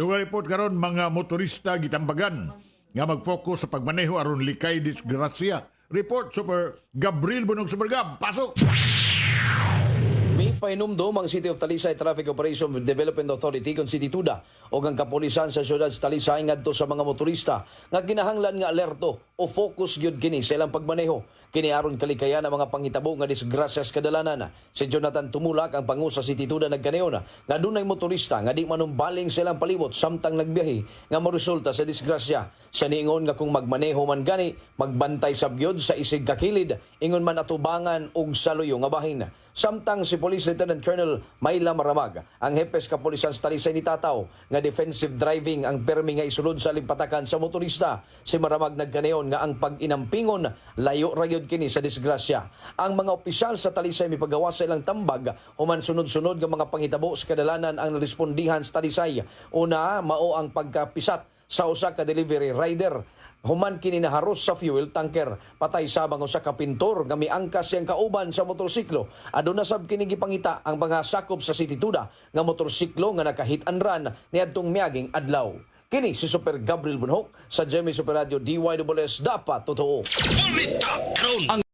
Duga report karon mga motorista gitambagan nga mag-focus sa pagmaneho aron likay disgrasya. Report Super Gabriel Bunong Supergab. Pasok! Pahinumdum ang City of Talisay Traffic Operation Development Authority kon City Tuda o ang kapulisan sa siyudad sa Talisay ngadto sa mga motorista nga kinahanglan nga alerto o focus gyud kini sa ilang pagmaneho. Kini aron kalikayan ang mga panghitabo nga disgrasya sa kadalanan. Si Jonathan Tumulak ang pangu sa City Tuda nagkaneon nga dunay motorista nga di manumbaling sa ilang palibot samtang nagbiyahe nga moresulta sa disgrasya. Siya niingon nga kung magmaneho man gani magbantay sabyod sa isig kakilid ingon man atubangan og saluyo nga bahin samtang si Police Lieutenant Colonel Mayla Maramag ang hepes kapulisan sa Talisay ni Tataw nga defensive driving ang permi nga isulod sa limpatakan sa motorista. Si Maramag nagkaneon nga ang pag-inampingon layo rayod kini sa disgrasya. Ang mga opisyal sa Talisay mipagawa sa ilang tambag human sunod-sunod nga mga panghitabo sa kadalanan ang respondihan sa Talisay. Una mao ang pagkapisat sa usa ka delivery rider Human kini naharos sa fuel tanker. Patay sabang usa ka pintor nga miangkas siyang kauban sa motorsiklo. Aduna sab kini gipangita ang mga sakop sa City Tuda nga motorsiklo nga nakahit and run niadtong miaging adlaw. Kini si Super Gabriel Bunhok sa Jemmy Super Radio DYWS dapat totoo. Karon.